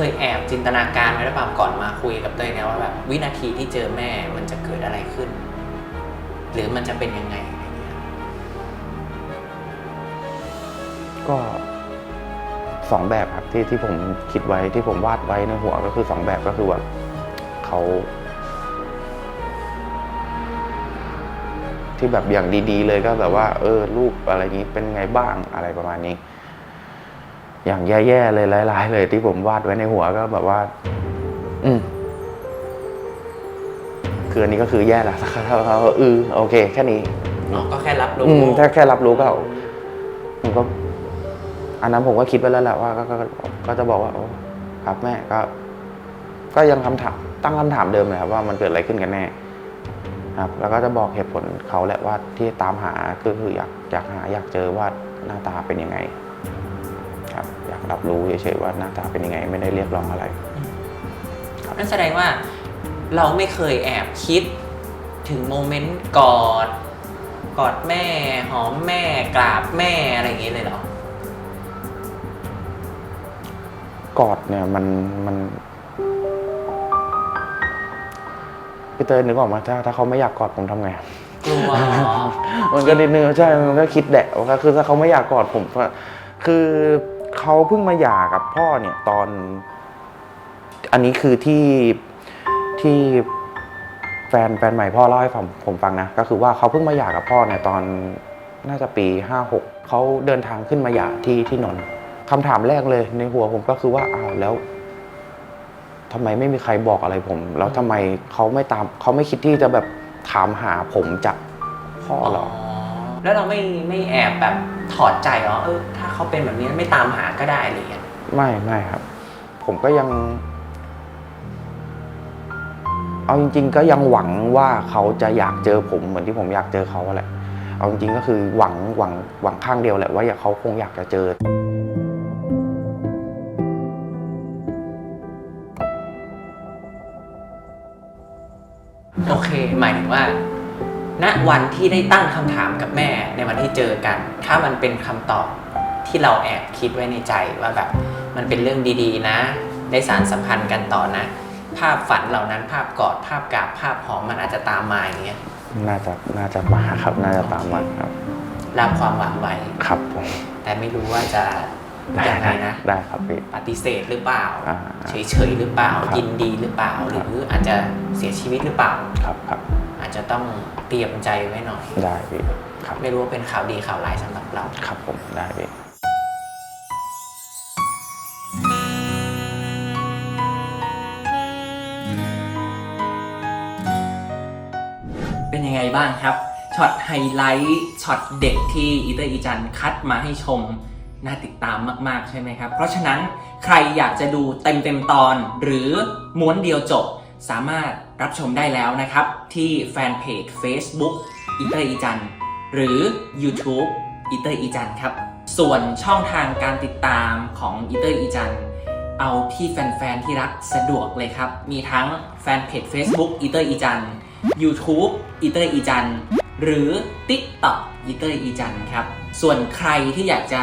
เคยแอบจินตนาการไว้หรือเปล่าก่อนมาคุยกับเต้ยเนี่ยว่าแบบวินาทีที่เจอแม่มันจะเกิดอะไรขึ้น หรือมันจะเป็นยังไงอะไรเงี้ยก็สองแบบครับที่ที่ผมคิดไว้ที่ผมวาดไว้ในหัวก็คือสองแบบก็คือว่าเขาที่แบบอย่างดี ๆ เลยก็แบบว่า เออลูกอะไรนี้เป็นไงบ้างอะไรประมาณนี้ อย่างแย่ๆเลยร้ายๆเลย ที่ผมวาดไว้ในหัวก็แบบว่า อืมคืออันนี้ก็คือแย่ละเขาเขาเออโอเค แค่นี้อ๋อก็แค่รับรู้อืมถ้าแค่รับรู้ก็ผมก็ อันนั้นผมก็คิดไว้แล้วแหละว่า ก็ก็ก็ก็จะบอกว่าโอ้ครับแม่ก็ ก็ยังคำถามตั้งคำถามเดิมเลยครับว่ามันเกิดอะไรขึ้นกันแน่ครับ แล้วก็จะบอกเหตุผลเขาแหละว่าที่ตามหาก็คืออยากอยากหา อยากเจอว่าหน้าตาเป็นยังไงค รับอยากรับรู้เฉยๆว่าหน้าตาเป็นยังไงไม่ได้เรียกร้องอะไรนั่นแสดงว่าเราไม่เคยแอบคิดถึงโมเมนต์กอดกอดแม่ หอมแม่กราบแม่อะไรอย่างเงี้ยเลยเหรอกอดเนี่ยมันมันพี่เตยนึกออกไหมาถ้าถ้าเขาไม่อยากกอดผมทำไงกลัวเหรอมันก็นิดนึงใช่มันก็คิดแดะว่าคือถ้าเขาไม่อยากกอดผมก็คือ เขาเพิ่งมาหย่ากับพ่อเนี่ยตอน อันนี้คือที่ที่แฟนแฟนใหม่พ่อเล่าให้ผมผมฟังนะก็คือว่าเขาเพิ่งมาหย่ากับพ่อเนี่ยตอนน่าจะปีห้าหกเขาเดินทางขึ้นมาหย่าที่ที่นนท์คำถามแรกเลยในหัวผมก็คือว่าอ้าวแล้วทำไมไม่มีใครบอกอะไรผม แล้วทำไมเขาไม่ตามเขาไม่คิดที่จะแบบถามหาผมจากพ่อหรอแล้วเราไม่ไม่แอบแบบ ถอดใจเหรอเออถ้าเขาเป็นแบบนี้ไม่ตามหาก็ได้อะไรอย่างเงี้ยไม่ไม่ครับ ผมก็ยัง เอาจริง ๆ ก็ยังหวังว่าเขาจะอยากเจอผมเหมือนที่ผมอยากเจอเขาแหละเอาจริงๆก็คือหวังหวังหวังข้างเดียวแหละว่าอยากเขาคงอยากจะเจอ โอเค หมายถึงว่า ณวันที่ได้ตั้งคำถามกับแม่ในวันที่เจอกัน ถ้ามันเป็นคำตอบที่เราแอบคิดไว้ในใจว่าแบบมันเป็นเรื่องดีๆ นะ ได้สารสัมพันธ์กันต่อนะ ภาพฝันเหล่านั้นภาพกอดภาพกราบภาพหอมมันอาจจะตามมาอย่างเงี้ยน่าจะน่าจะมาครับน่าจะตามมาครับรับความหวังไว้ครับผมแต่ไม่รู้ว่าจะยังไงนะได้ครับพี่ปฏิเสธหรือเปล่าอ่าเฉยๆหรือเปล่าครับยินดีหรือเปล่า หรืออาจจะเสียชีวิตหรือเปล่าครับครับ อาจจะต้องเตรียมใจไว้หน่อย ได้พี่ครับไม่รู้ว่าเป็นข่าวดีข่าวร้ายสำหรับเรา ครับผมได้พี่เป็นยังไงบ้างครับช็อตไฮไลท์ช็อตเด็กที่อีเตอร์อีจันคัดมาให้ชมน่าติดตามมากๆใช่ไหมครับ เพราะฉะนั้นใครอยากจะดูเต็มๆตอน หรือม้วนเดียวจบสามารถ รับชมได้แล้วนะครับ ที่แฟนเพจ Facebook อีเตอร์อีจันหรือ YouTube อีเตอร์อีจันครับ ส่วนช่องทางการติดตามของอีเตอร์อีจันเอาที่แฟนๆ ที่รักสะดวกเลยครับ มีทั้งแฟนเพจ Facebook อีเตอร์อีจัน YouTube อีเตอร์อีจันหรือ TikTok อีเตอร์อีจันครับ ส่วนใครที่อยากจะ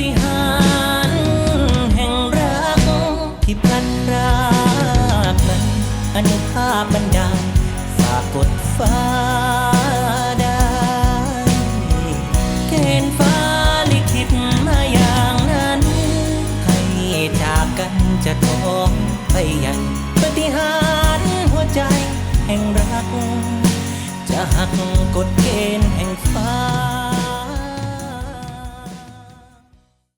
ฏิหารแห่งรัก ที่พลันรากนั้นอนุภาพบันดาลฝากกดฟ้าได้เกณฑ์ฟ้าลิขิตมาอย่างนั้น ให้จากกันจะท้องไปยังปาฏิหารหัวใจแห่งรัก จะหักกฎ